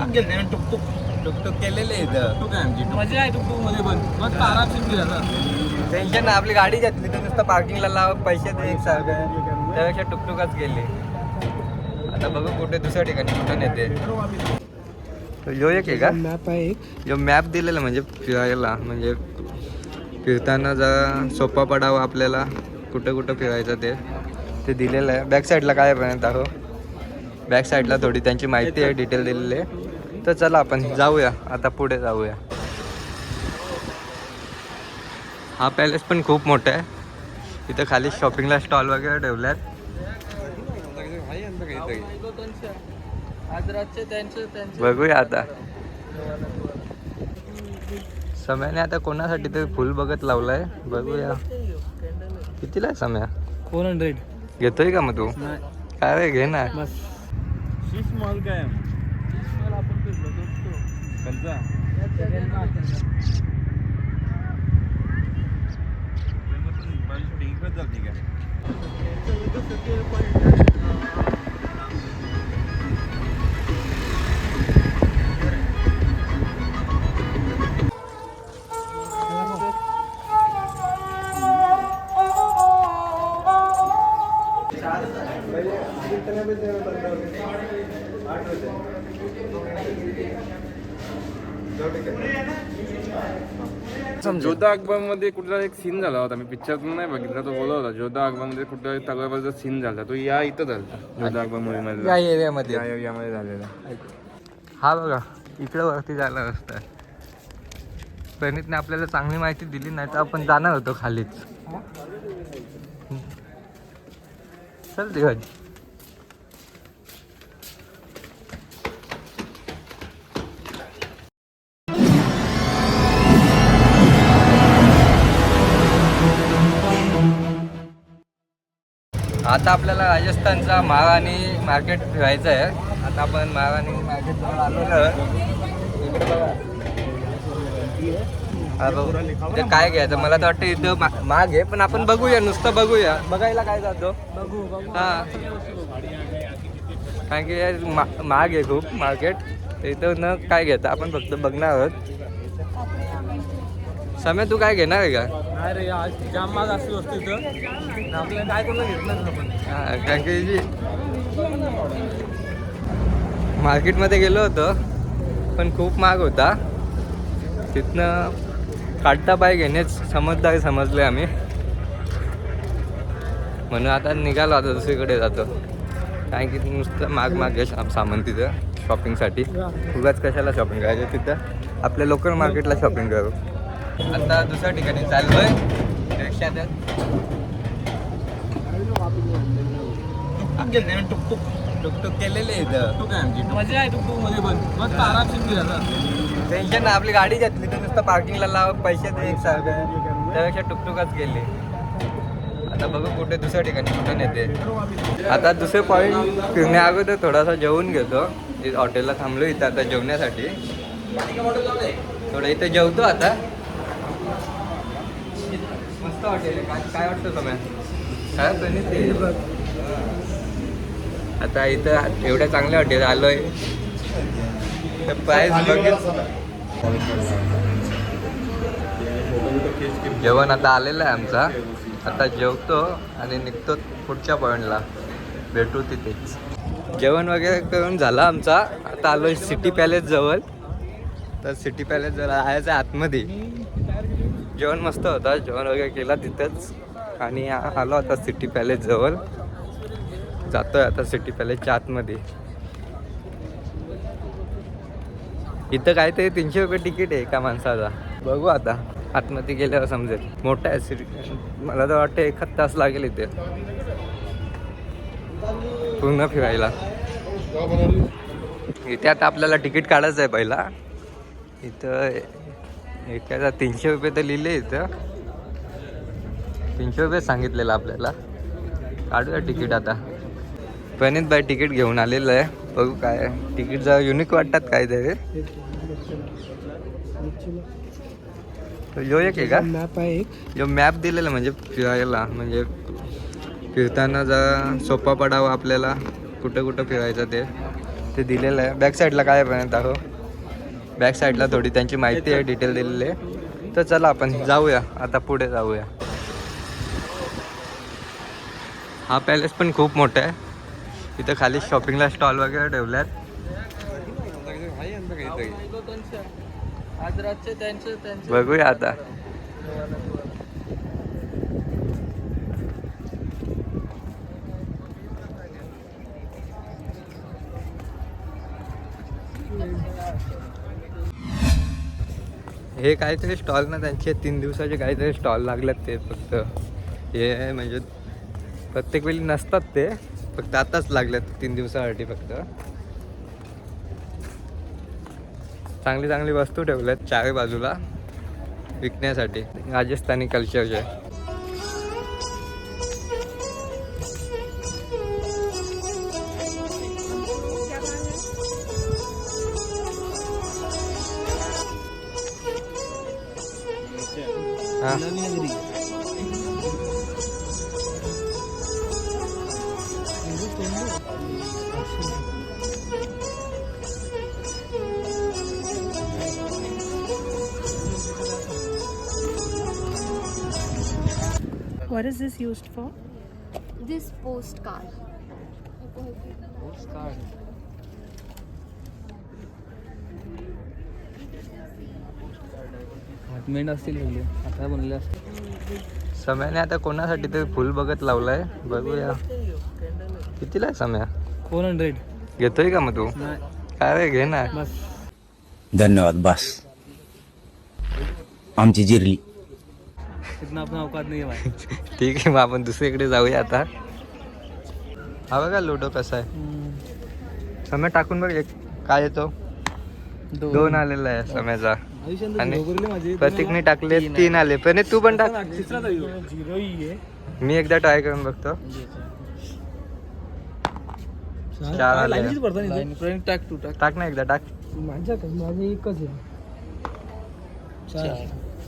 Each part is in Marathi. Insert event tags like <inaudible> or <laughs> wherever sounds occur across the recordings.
टुकटुक गेले ना टुकटुक. टुकटुक केलेले इथं टुक आहे आमची मजा आहे टुकमध्ये पण. मस्त आरामशीर फिरायला टेन्शन ना. आपली गाडी घेतली तर नुसतं पार्किंगला लाव पैसे दे एक सारखं. त्यापेक्षा टुकटुकच गेली आता बघू कुठे दुसऱ्या ठिकाणी कुठं नेते यो एक आहे का? मॅप आहे एक. जो मॅप दिलेला म्हणजे फिरायला म्हणजे फिरताना जरा सोपा पडावा आपल्याला कुठं कुठं फिरायचं ते. ते दिलेलं आहे. बॅक साईडला काय आहे दाखव बॅक साईडला थोडी त्यांची माहिती आहे डिटेल दिलेली आहे. तर चला आपण जाऊया. आता पुढे जाऊया. हा पॅलेस पण खूप मोठा आहे. इथं खाली शॉपिंगला स्टॉल वगैरे ठेवल्यात. बघूया आता. सम्याने आता कोणासाठी तरी फुल बघत लावलाय. बघूया. कितीला आहे सम्या? Four hundred. घेतोय का मग तू? काय रे घे ना. काय तो जोधा अकबरमध्ये कुठला एक सीन झाला होता. मी पिक्चर नाही बघितला तो बोलत होता जोधा अकबरमध्ये कुठला तगरबाचा सीन झाला. तो या इथं झाला जोधा अकबर मूवी मध्ये या एरियामध्ये या एरियामध्ये झालेला. हा बघा इकडं वरती जायला रस्ता आहे प्रणितने आपल्याला चांगली माहिती दिली नाही तर आपण जाणार होतो खालीच. चल दिवाज आता आपल्याला राजस्थानचा महाराणी मार्केट फिरायचं आहे. आता आपण महाराणी मार्केट आलो आलेलो ते काय घ्यायचं? मला तर वाटतं इथं मा- महाग आहे पण आपण बघूया नुसतं बघूया. बघायला काय जातो? बघू कारण की मा- महाग आहे खूप मार्केट. इथं न काय घेतं आपण फक्त बघणार आहोत. समय तू काय घेणार आहे का? नाही रे आज जाम माग असली वस्तू इथं. आपल्याला काय करून घेतलं आपण. हा, कारण की जी मार्केटमध्ये गेलो होतो पण खूप महाग होता. तिथनं काढता पाय घेणेच समजदार समजले आम्ही. म्हणून आता निघालो आता दुसरीकडे जातो. कारण की नुसतं माग माग आहे शा- सामान तिथं शॉपिंगसाठी उगाच कशाला शॉपिंग करायचं तिथं? आपल्या लोकल मार्केटला शॉपिंग करू. आता दुसऱ्या ठिकाणी चाललोय. रिक्षात. गेले ना टुकटुक. टुकटुक केलेले इथं टुक आहे आमची. मजा आहे टुकमध्ये पण. मस्त आरामशीर फिरायला टेन्शन ना. आपली गाडी घेतली तर नुसतं पार्किंगला लाव पैसे दे एक सारखं. त्यापेक्षा टुकटुकच गेली आता बघू कुठे दुसऱ्या ठिकाणी कुठे नेते आता दुसरे पॉईंट फिरण्या अगोदर थोडासा जेवून घेतो. हॉटेलला थांबलो इथं आता जेवण्यासाठी. थोडं इथं जेवतो आता. मस्त आहे काय काय वाटतं तुम्ही? आता इथं एवढ्या चांगल्या हॉटेल आलोय. प्राईस बघित जेवण आता आलेलं आहे आमचा. आता जेवतो आणि निघतो पुढच्या पॉईंटला भेटू तिथेच. जेवण वगैरे करून झालं आमचा. आता आलो सिटी पॅलेस जवळ. तर सिटी पॅलेस जवळ आहे आतमध्ये. जेवण मस्त होता जेवण वगैरे केला तिथंच. आणि आलो आता सिटी पॅलेस जवळ. जातोय आता सिटी पॅलेसच्या आतमध्ये. इथं काय ते तीनशे रुपये तिकीट आहे एका माणसाचा. बघू आता. आतमध्ये गेल्यावर समजेल. मोठा आहे सिटी मला तर वाटतं एखाद तास लागेल इथे. पूर्ण फिरायला. इथे आता आपल्याला तिकीट काढायचं आहे पहिला. इथं एखादा तीनशे रुपये तर लिहिले इथं. तीनशे रुपये सांगितलेलं आपल्याला. काढूया तिकीट आता. प्रणित बाई तिकीट घेऊन आलेलं आहे. बघू काय आहे. तिकीट जरा युनिक वाटतात काय तरी जो एक आहे का? मॅप आहे एक. जो मॅप दिलेला म्हणजे फिरायला. म्हणजे फिरताना जरा सोपा पडावा आपल्याला. कुठं कुठं फिरायचं ते. ते दिलेलं आहे. बॅक साईडला काय आहे पण दाखव बॅक साईडला थोडी त्यांची माहिती आहे डिटेल दिलेली आहे. तर चला आपण जाऊया आता पुढे जाऊया. हा पॅलेस पण खूप मोठा आहे. इथं खाली शॉपिंगला स्टॉल वगैरे ठेवल्यात. बघूया आता. हे काहीतरी स्टॉल ना त्यांचे. तीन दिवसाचे काहीतरी स्टॉल लागलेत ते फक्त. हे म्हणजे प्रत्येक वेळी नसतात ते. फक्त आताच लागलेत तीन दिवसासाठी फक्त. चांगली चांगली वस्तू ठेवल्यात चारही बाजूला. विकण्यासाठी. राजस्थानी कल्चरचे हा What is this used for? This postcard. postcard. मेंढ असतील पहिले आता बनले असतील. सम्याने आता कोणासाठी तरी फुल बघत लावलाय? बघूया. कितीला आहे सम्या? Four hundred. घेतोय का मग तू? नाही. काय रे घे ना. बस. धन्यवाद बस. आमची जिरली. इतना अपना औकात नाही <laughs> ठीक आहे मग आपण दुसरीकडे जाऊया आता. हा बघा लुडो कसा आहे. सम्या टाकून बघ एक काय येतो? दोन आलेला आहे सम्याचा. आणि प्रतीकने टाकले तीन आले. पण तू पण टाक. ही मी एकदा ट्राय करून बघतो. चार आले. टाक तू टाक. टाक ना एकदा टाक. माझ्या माझं एकच आहे.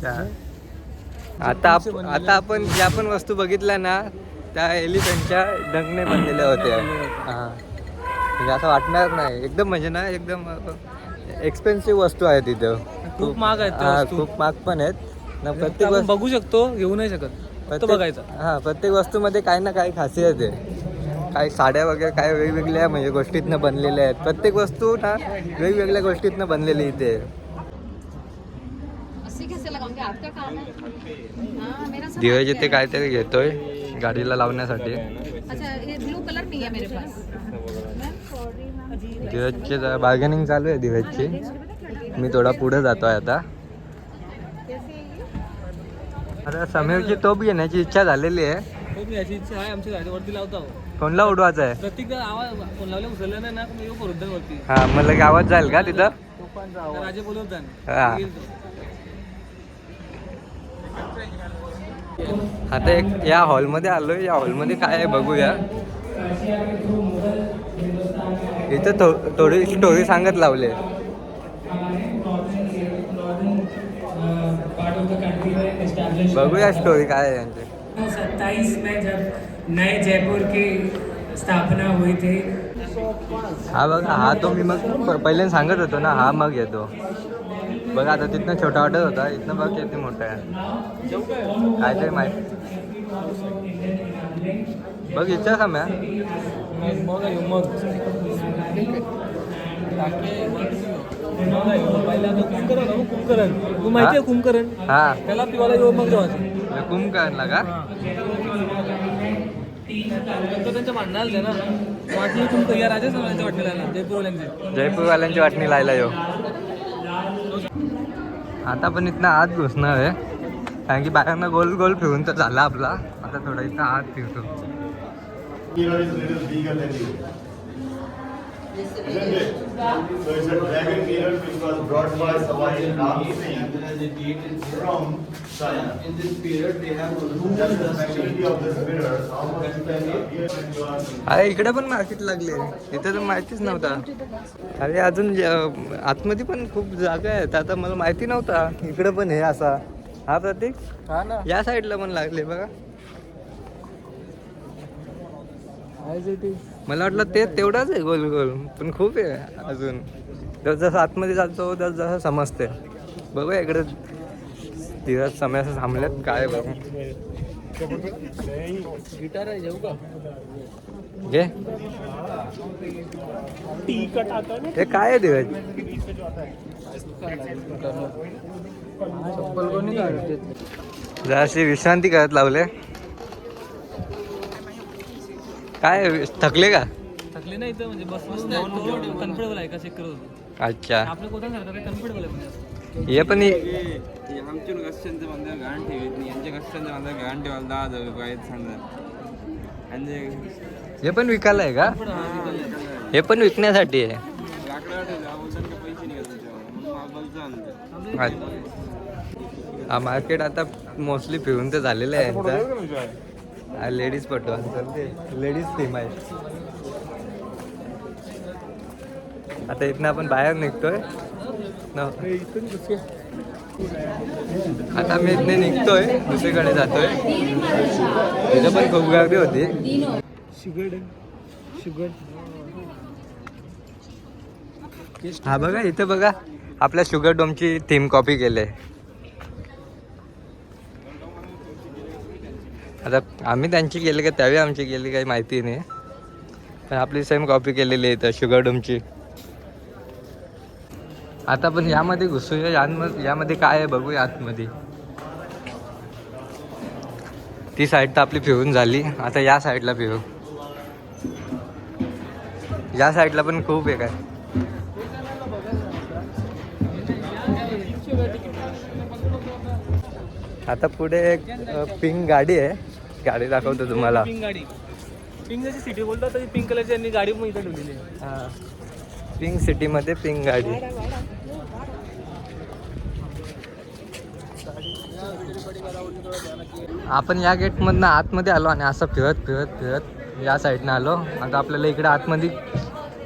चार. आता आता आपण ज्या पण वस्तू बघितल्या ना त्या एलिफंटच्या डंगने बनलेल्या होत्या. हा. म्हणजे असं वाटणार नाही. एकदम म्हणजे ना एकदम एक्सपेन्सिव्ह वस्तू आहे तिथं खूप महाग आहेत त्या हा, वस्तू. खूप महाग पण आहेत. ना प्रत्येक आपण वस्तू बघू शकतो घेऊ नाही शकत. फक्त बघायचं. हा प्रत्येक वस्तूमध्ये काही ना काही खासियत आहे. काही साड्या वगैरे काही वेगवेगळ्या म्हणजे गोष्टीतनं बनलेल्या आहेत. प्रत्येक वस्तू ना वेगवेगळ्या गोष्टीतनं बनलेली इथे. आहे. अस्सी कैसे लगाऊंगे आपका काम है हाँ मेरा सब धीरज आपके इथे है। काहीतरी घेतोय गाडीला लावण्यासाठी. अच्छा ये ब्लू कलर नहीं है मेरे पास. धीरजची जरा बार्गेनिंग चालू आहे धीरजची मी थोडा पुढे जातोय आता. आता समीरची टोप घेण्याची इच्छा झालेली आहे. खूप याची इच्छा आहे आमच्या गाडीवरती लावतो कोणला उडवायचा आहे? प्रत्येक आवाज फोन लावले उचलला नाही ना मी येऊ करून वरती हा मग लगे आवाज जाईल का तिथं? राजे हा. आता एक या हॉलमध्ये आलोय. या हॉलमध्ये काय आहे बघूया. इथं थो थोडी स्टोरी सांगत लावले बघूया स्टोरी काय आहे यांची सत्ताईस में जब नए जयपुर की स्थापना हुई थी. हा बघा हा तो मी मग प- पहिल्यांदा सांगत होतो ना हा मग येतो. बघा आता तिथनं छोटा वाटत होता इथनं बघ किती मोठा आहे. काहीतरी माहिती. बघ इच्छा आहे मग. पहिला तो हो, तू माहिती आहे कुंभकरण हा. त्याला पिवाला येऊ मग जेव्हा कुंभकर्णला का? त्यांच्या ना. या वाटलेला जयपूरवाल्यांचे जयपूरवाल्यांची वाटणी लायला यो आता पण इथनं आत घुसणार आहे. कारण की बाहेरनं गोल गोल फिरून तर झाला आपला. आता थोडा इथं आत फिरतो. So it's a dragon mirror which was brought by Sawai Ram Singh from China. In this period, they have Just the specialty of this mirror, how much can are अरे इकडे पण मार्केट लागले इथे तर माहितीच नव्हता अरे अजून ज- आतमध्ये पण खूप जागा आहेत आता मला माहिती नव्हता इकडे पण हे असा हा प्रतीक हा ना या साईडला पण लागले बघा ॲज इट इज मला वाटलं ते तेवढाच आहे गोल गोल पण खूप आहे अजून. तर जसं आतमध्ये जातो तर जसं समजते बघूया इकडे. धीरज समय असं थांबल्यात काय बघू. गिटार आहे जेऊ का घे. हे काय आहे धीरज चप्पल कोणी जराशी विश्रांती करत लावले. काय थकले का? थकले नाही तर म्हणजे बस बस कम्फर्टेबल आहे का? चेक करत होतो. अच्छा. आपलं कम्फर्टेबल आहे म्हणजे. हे पण आमच्या कस्टमरचं बांधा गाण ठेवत नाही. यांच्या कस्टमरचं बांधा गाण ठेवायला दहा हजार रुपये आहेत सांगा. आणि हे पण विकायला आहे का? हे पण विकण्यासाठी आहे. पैसे त्याच्यावर. आणलं अच्छा. हा मार्केट आता मोस्टली फिरून तर झालेलं आहे यांचा. हा लेडीज पटो ते लेडीज थीम आहे आता इथनं आपण बाहेर निघतोय. न. आता मी इथने निघतोय. दुसरीकडे जातोय. तिथं पण खूप गर्दी होती. हा बघा इथं बघा. आपल्या शुगर डोमची थीम कॉपी केले आता आम्ही त्यांची केली का त्यावेळी आमची केली काही माहिती नाही. पण आपली सेम कॉपी केलेली आहे तर शुगरडूमची आता पण यामध्ये घुसूया यामध्ये यामध्ये काय आहे बघूया आतमध्ये ती साईड तर आपली फिरून झाली आता या साईडला फिरू. या साईडला पण खूप आहे. काय आता पुढे एक पिंक गाडी आहे. गाडी दाखवतो तुम्हाला. पिंक गाडी. पिंक जशी सिटी बोलतात तशी पिंक कलरची यांनी गाडी पण इथं ठेवलेली आहे. पिंक सिटीमध्ये पिंक गाडी. आपण या गेटमधनं आतमध्ये आलो आणि असं फिरत फिरत फिरत या साईडनं आलो. आता आपल्याला इकडे आतमध्ये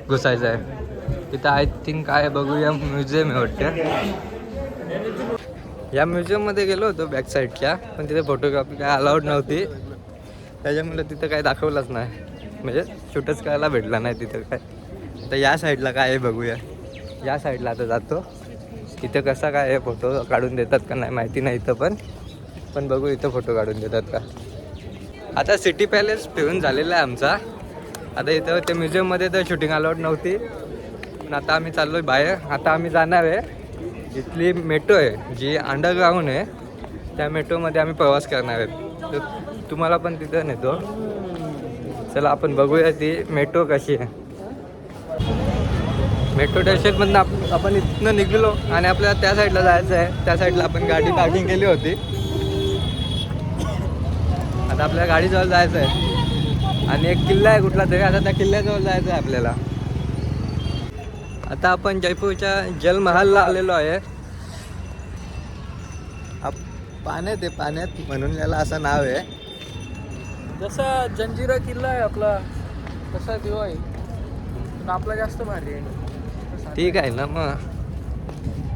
घुसायचं आहे. तिथं आय थिंक काय बघूया म्युझियम आहे वाटतं. या म्युझियममध्ये गेलो होतो बॅक साईडच्या पण तिथे फोटोग्राफी काय अलाउड नव्हती. त्याच्यामुळे तिथं काय दाखवलंच नाही. म्हणजे शूटच करायला भेटला नाही तिथं काय. आता या साईडला काय आहे बघूया. या साईडला आता जातो. इथं कसा काय आहे फोटो काढून देतात का नाही माहिती नाही इथं पण. पण बघू इथं फोटो काढून देतात का. आता सिटी पॅलेस फिरून झालेला आहे आमचा. आता इथं त्या म्युझियममध्ये तर शूटिंग अलाउड नव्हती. पण आता आम्ही चाललो आहे बाहेर. आता आम्ही जाणार आहे. इथली मेट्रो आहे जी अंडरग्राऊंड आहे. त्या मेट्रोमध्ये आम्ही प्रवास करणार आहे. तुम्हाला पण तिथं नेतो. चला आपण बघूया ती मेट्रो कशी आहे. मेट्रो स्टेशनमधनं आप आपण इथनं निघलो आणि आपल्याला त्या साईडला जायचं आहे. त्या साईडला आपण गाडी पार्किंग केली होती. आता आपल्याला गाडीजवळ जायचं आहे. आणि एक किल्ला आहे कुठला तरी आता त्या किल्ल्याजवळ जायचं आहे आपल्याला. आता आपण जयपूरच्या जलमहालला आलेलो आहे. आप पाण्यात आहे पाण्यात. म्हणून याला असं नाव आहे. जसा जंजिरा किल्ला आहे आपला तसा देव आहे पण आपला जास्त भारी आहे. ठीक आहे ना मग.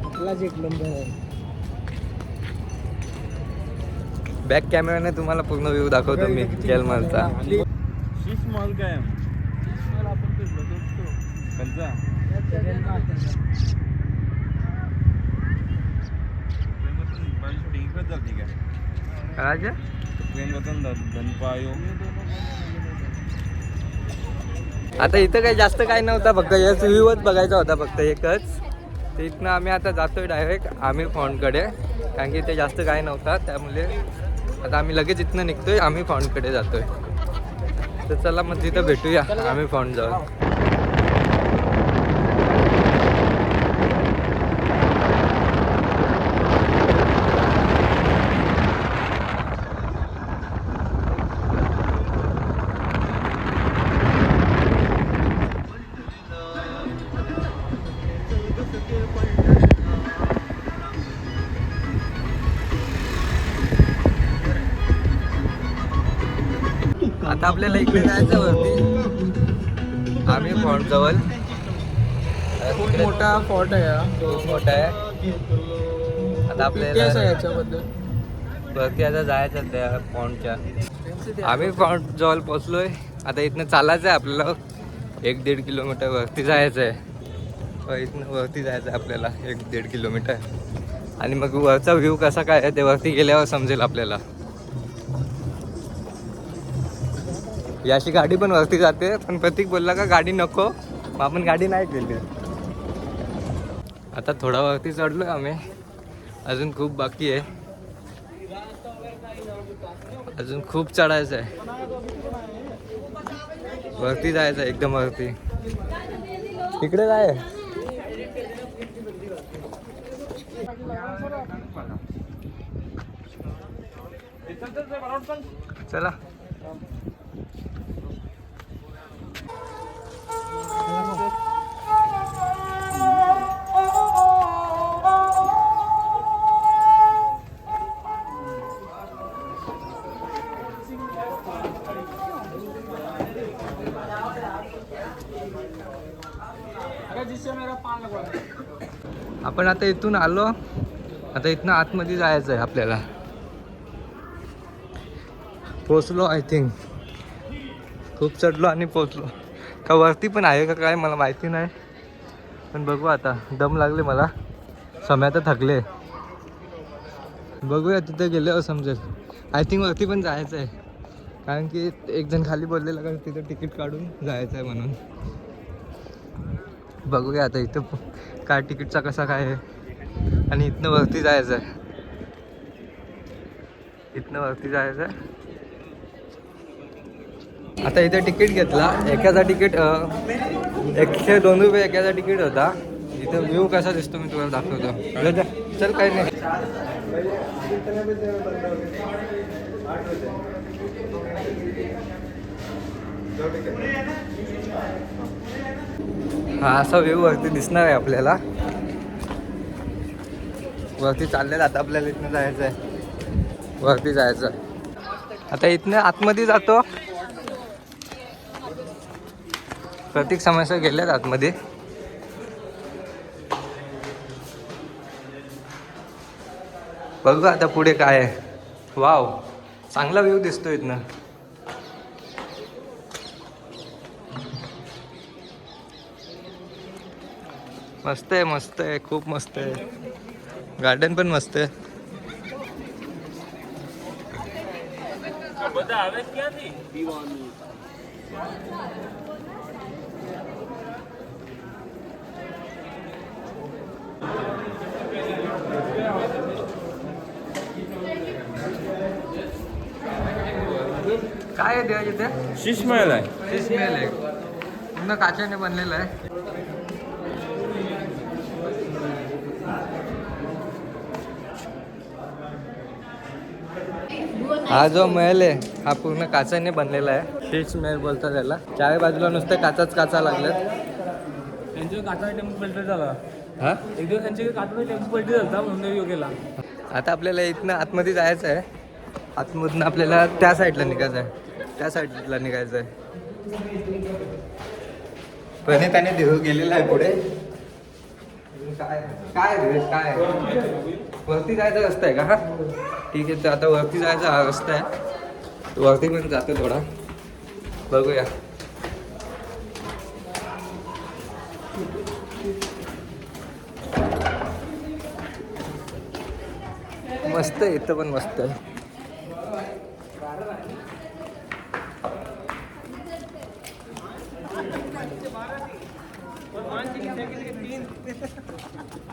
आपलाच एक नंबर आहे. बॅक कॅमेराने तुम्हाला पूर्ण व्ह्यू दाखवतो मी जलमहालचा शीश मॉल काय आपण फिरलो राजा? प्रेम रतन धनपायो आता इथं काही जास्त काही नव्हता फक्त याच व्ह्यूच बघायचा होता फक्त एकच. तिथनं इथनं आम्ही आता जातोय डायरेक्ट आमिर फॉन्टकडे कारण की ते जास्त काही नव्हता त्यामुळे आता आम्ही लगेच इथनं निघतोय आम्ही फॉन्टकडे जातोय. तर चला मग तिथं भेटूया आम्ही फॉन्ट जाऊ आपल्याला इकडे जायचं वरती. आम्ही फॉन्ट जवळ. खूप मोठा फॉर्ट आहे हा. खूप मोठा आहे. आता इतिहास आहे आपल्याला याच्याबद्दल. वरती आता जायचं त्या फॉन्टच्या आम्ही फॉन्ट जवळ पोचलोय. आता इथनं चालायचं आहे आपल्याला. एक दीड किलोमीटर वरती जायचं आहे. व इथनं वरती जायचं आहे आपल्याला. एक दीड किलोमीटर. आणि मग वरचा व्ह्यू कसा काय आहे ते वरती गेल्यावर समजेल आपल्याला. याची गाडी पण वरती जाते पण प्रतीक बोलला का गाडी नको मग आपण गाडी नाही केली. आता थोडा वरती चढलो आम्ही. अजून खूप बाकी आहे. अजून खूप चढायचं आहे. वरती जायचं आहे एकदम वरती. इकडे जाय चला. आपण आता इथून आलो. आता इथनं आतमध्ये जायचं आहे आपल्याला. पोचलो आय थिंक खूप चढलो आणि पोचलो का वरती पण आहे का काय मला माहिती नाही. पण बघू आता दम लागले मला. समय तर थकले. बघूया तिथे गेल्यावर समजेल. आय थिंक वरती पण जायचं आहे. कारण की एक जण खाली बोललेला का तिथं तिकीट काढून जायचं आहे म्हणून. बघूया आता इथं काय तिकीटचा कसा काय आहे. आणि इथनं वरती जायचं आहे. इथनं वरती जायचं आहे. आता इथे तिकीट घेतला. एकाचा तिकीट एकशे दोन रुपये एकाचा तिकीट होता. इथे व्ह्यू कसा दिसतो मी तुम्हाला दाखवतो. चल काही नाही. हा असा व्ह्यू वरती दिसणार आहे आपल्याला. वरती चाललेलं आता आपल्याला इथनं जायचं आहे वरती जायचं आता इथनं आतमध्ये जातो. प्रतीक समस्या गेल्यात आतमध्ये. बघू आता पुढे काय आहे. वाव चांगला व्ह्यू दिसतो इथनं. मस्त आहे मस्त आहे खूप मस्त आहे. गार्डन पण मस्त आहे. काय आहे देवा इथे शीश महल आहे. फिश मेल आहे. पूर्ण काच्याने बनलेलं आहे. हा जो महल आहे हा पूर्ण काचाने बनलेला आहे. फिश महल बोलतात त्याला. चार बाजूला नुसते काचाच काचा लागल्यात त्यांच्या काचा टेम्पो पलटी झाला. हा? एक दिवस त्यांच्या काचा टेम्पो पलटी झाला म्हणून गेला. आता आपल्याला इथनं आतमध्ये जायचं आहे. आतमधून आपल्याला त्या साईडला निघायचं आहे. त्या साईडला निघायचं आहे. प्रणिताने देऊ गेलेला आहे पुढे. काय काय काय? वरती जायचा रस्ता आहे का? हा? ठीक आहे तर आता वरती जायचा हा रस्ता आहे. वरती पण जातो थोडा. बघूया. मस्त आहे इथं पण मस्त आहे.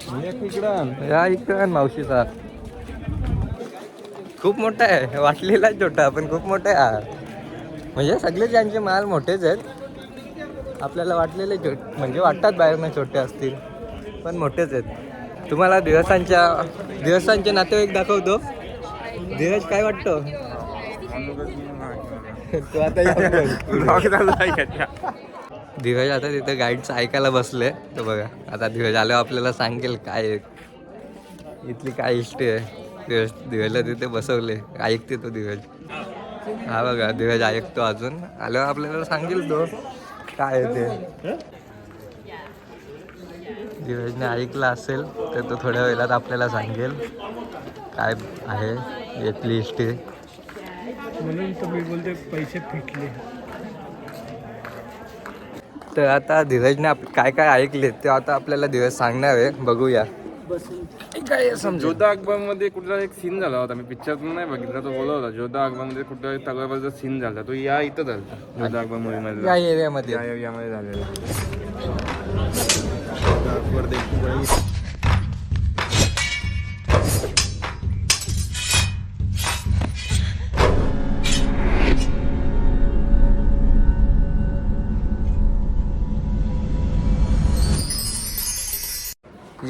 या इकडं मावशी साहेब खूप मोठा आहे. वाटलेला छोटा पण खूप मोठा आहे. म्हणजे सगळे ज्यांचे माल मोठेच आहेत. आपल्याला वाटलेले छोट म्हणजे वाटतात बाहेरनं छोटे असतील पण मोठेच आहेत. तुम्हाला दिवसांच्या दिवसांचे नातेवाईक दाखवतो. धीरज काय वाटतं? <laughs> तू आता. <laughs> धीरज आता तिथे गाईडचं ऐकायला बसले. तर बघा आता धीरज आल्यावर आपल्याला सांगेल काय इथली काय हिस्ट्री आहे. धीरज धीरजला तिथे बसवले. ऐकते तो धीरज. हा बघा धीरज ऐकतो अजून. आल्यावर आपल्याला सांगेल तो काय ते. धीरजने ऐकलं असेल तर तो थोड्या वेळात आपल्याला सांगेल काय आहे इथली हिस्ट्री म्हणून तुम्ही बोलते पैसे फिटले. तर आता धीरजने आप काय काय ऐकले ते आता आपल्याला धीरज सांगणार आहे. बघूया. काय समजू जोधा अकबरमध्ये कुठला एक सीन झाला होता. मी पिक्चर नाही बघितला तो बोलत होता जोधा अकबरमध्ये कुठला तलवारचा सीन झाला. तो या इथं झाला जोधा अकबर मूवी मध्ये या एरियामध्ये या एरियामध्ये झालेला. या ए- अं,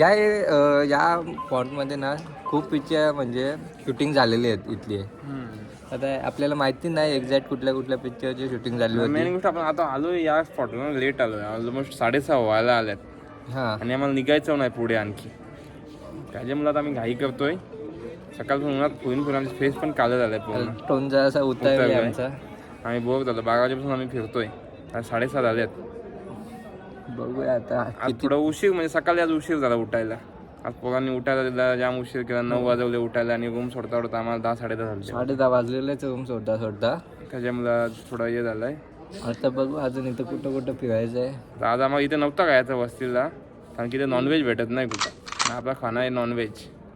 या पॉईंटमध्ये ना खूप पिक्चर म्हणजे शूटिंग झालेली आहेत इथली. आता आपल्याला माहिती नाही एक्झॅक्ट कुठल्या कुठल्या पिक्चरची शूटिंग झाली मेन गोष्ट आपण आता आलोय या स्पॉटला लेट आलोय. ऑलमोस्ट साडेसहा व्हायला आल्यात हां. आणि आम्हाला निघायचं नाही पुढे आणखी. त्याच्यामुळे आता आम्ही घाई करतोय. सकाळपासून उन्हात फिरून फिरून आमचे फेस पण काळं झालंय पूर्ण. टोन जरासा उतरला उतरलाय. आमचा. आम्ही बोर झालो बारा वाजेपासून आम्ही फिरतोय. आज साडेसात आल्यात बघूया आता आज थोडा उशीर म्हणजे सकाळी आज उशीर झाला उठायला. आज पोरांनी उठायला दिला जाम उशीर केला नऊ वाजवले उठायला आणि रूम सोडता सोडता आम्हाला दहा साडे दहा झाले. साडे दहा वाजलेलेच रूम सोडता सोडता. त्याच्यामुळे आज थोडा हे झालाय. आता बघू अजून इथं कुठं कुठं फिरायचं आहे तर आज आम्हाला इथे नव्हता खायचं वस्तीला? कारण की इथे नॉनव्हेज भेटत नाही कुठं. आपला खाना आहे नॉनव्हेज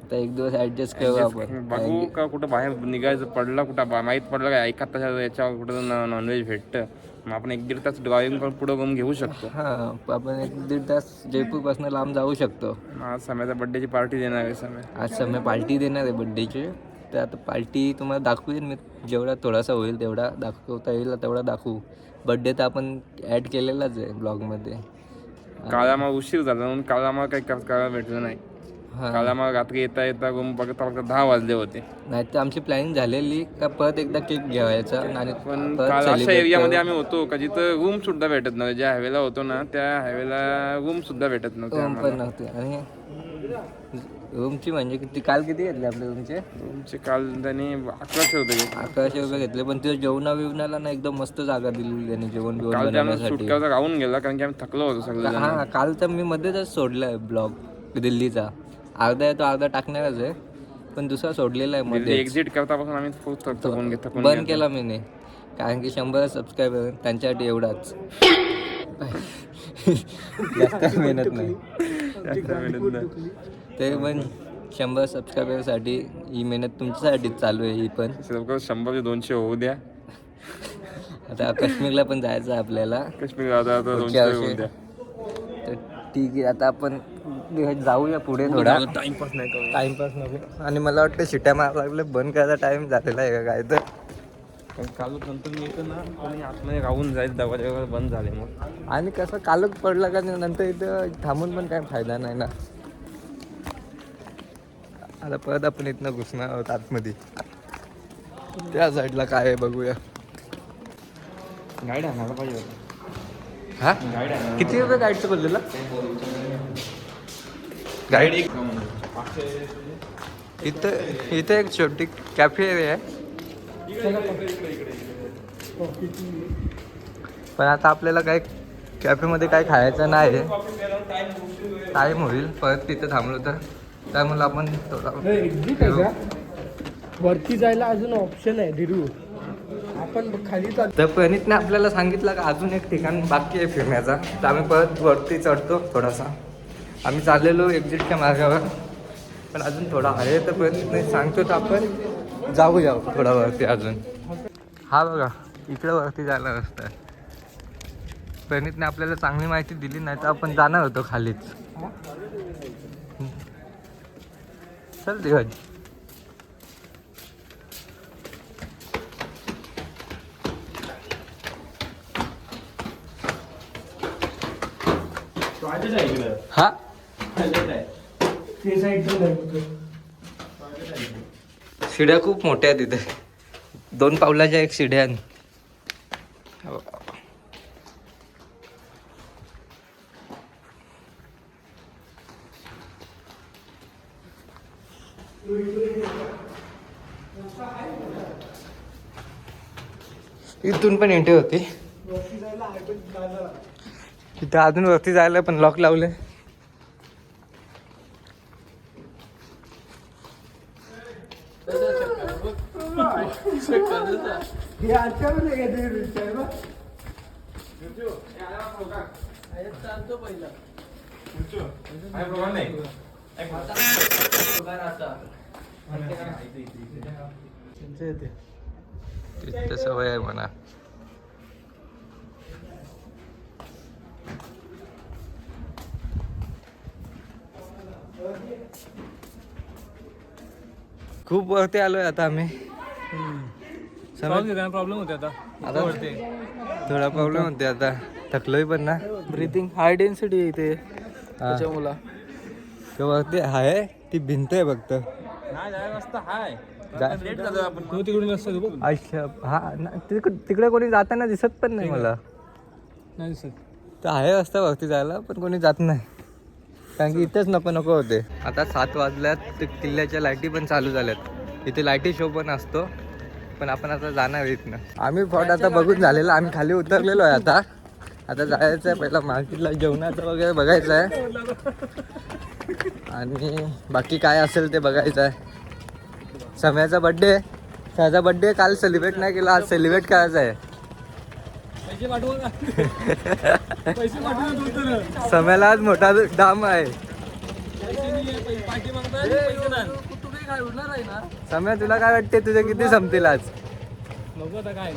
आता एक दिवस ऍडजस्ट करू आपण. बघू का कुठं बाहेर निघायचं पडलं कुठं बा- माहीत पडलं का? एका तासाच्या याच्यावर कुठं नॉनव्हेज भेटतं. मग आपण एक दीड तास ड्रायव्हिंग करून पुढं रूम घेऊ शकतो. हां आपण एक दीड तास जयपूरपासून लांब जाऊ शकतो. आज सम्याच्या बड्डेची पार्टी देणार आहे समय आज समय पार्टी देणार आहे बड्डेची तर आता पार्टी तुम्हाला दाखवेन मी. जेवढा थोडासा होईल तेवढा दाखवता येईल तेवढा दाखवू. बड्डे तर आपण ॲड केलेलाच आहे ब्लॉगमध्ये आम्हाला उशीर झाला म्हणून आम्हाला काही कर- करायला भेटलं नाही. काल आम्हाला रात्री येता येता रूम बघता बघता दहा वाजले होते. नाही तर आमची प्लॅनिंग झालेली. का परत एकदा केक घ्यायचा आणि पण काल अशा एरियामध्ये. आम्ही होतो का जिथं रूम सुद्धा भेटत नव्हते. ज्या हायवेला होतो ना त्या हायवेला रूम सुद्धा भेटत नव्हते रूम आम्हाला. पण नव्हते. आणि रूमची म्हणजे किती काल किती घेतले आपल्या रूमचे रूमचे काल त्यांनी अकराशे होते अकराशे रुपये घेतले. पण ते जेवणा बिवणाला ना एकदम मस्त जागा दिलेली त्यांनी जेवण बिवण राहून गेला कारण की आम्ही थकलो होतो सगळे हा काल तर मी मध्येच सोडलाय ब्लॉग दिल्लीचा. अर्धा आहे तो अर्धा टाकणारच आहे. पण दुसरा सोडलेला आहे मध्ये एक्झिट करतापासून आम्ही खूप थक- थकून घेत थकून बंद केला मी नाही कारण की शंभर सबस्क्रायबर त्यांच्यासाठी एवढाच. जास्त मेहनत नाही. तरी पण शंभर सबस्क्रायबरसाठी ही मेहनत तुमच्यासाठीच चालू आहे ही पण. शंभर ते दोनशे होऊ द्या. आता काश्मीरला पण जायचं आपल्याला. काश्मीर आता आता पुढच्या दोनशे होऊ वर्षी. द्या तर ठीक आहे आता आपण जाऊया पुढे थोडा. टाइमपास नाही करू टाइमपास नको. आणि मला वाटतं शिट्या मारा लागले बंद करायचा टाइम झालेला आहे का काय तर. पण काल नंतर मी येतो ना कोणी आतमध्ये राहून जाईल दरवाजा वगैरे बंद झाले मग. आणि कसं कालच पडला का नाही, नंतर इथं थांबून पण काय फायदा नाही ना. आता परत आपण इथनं घुसणार आहोत आतमध्ये. त्या साईडला काय आहे बघूया. गाईड आणायला पाहिजे हा? किती रुपये गाईडचं बोललेलं? गाईड इथं इथं एक छोटी कॅफे आहे. पण आता आपल्याला काय कॅफेमध्ये काय खायचं नाही. टाईम होईल परत तिथं थांबलो तर. त्यामुळे आपण थोडा वरती जायला अजून ऑप्शन आहे धीरू. आपण खाली तर प्रणितने आपल्याला सांगितलं का अजून एक ठिकाण बाकी आहे फिरण्याचा. तर आम्ही परत वरती चढतो थोडासा. आम्ही चाललेलो एक्झिटच्या मार्गावर. पण अजून थोडा आहे तर प्रणितने सांगतो तर आपण जाऊया थोडा वरती अजून. हा बघा इकडं वरती जायला रस्ता आहे. प्रणितने आपल्याला चांगली माहिती दिली नाही तर आपण जाणार होतो खालीच. चल दिवस हा? ते साईडचं नाही शिड्या खूप मोठ्या आहेत तिथे दोन पावलाच्या एक शिड्या. इथून पण एंट्री होती. इथं अजून वरती जायला पण लॉक लावले तिथं सवय आहे म्हणा. खूप वरती आलोय आता आम्ही. प्रॉब्लेम होते आता. आता थोडा प्रॉब्लेम होते आता. थकलोय पण ना. ब्रिथिंग हाय डेन्सिटी आहे इथे. त्याच्यामुळं. तो वरती आहे ती भिंत आहे फक्त. जा- तू तिकडून असतो बघ? अच्छा हा ना, तिकड- तिकडे कोणी जाताना दिसत पण नाही मला. नाही दिसत. तर आहे रस्ता वरती जायला पण कोणी जात नाही. कारण की इथेच नको नको होते. आता सात वाजल्यात ते किल्ल्याच्या लाईटी पण चालू झाल्यात. इथे लाईटी शो पण असतो पण आपण आता जाणार इथनं. आम्ही फॉट आता बघून झालेला आम्ही खाली उतरलेलो आहे आता. आता जायचं आहे पहिला मार्केटला जेवणाचं वगैरे बघायचं आहे. आणि बाकी काय असेल ते बघायचं आहे. सम्याचा बड्डे त्याचा बड्डे काल सेलिब्रेट नाही केला आज सेलिब्रेट करायचा आहे. पैसे पाठवू सम्याला आज मोठा दाम आहे. सम्या तुला काय वाटते तुझे किती संपतील आज? बघू आता काय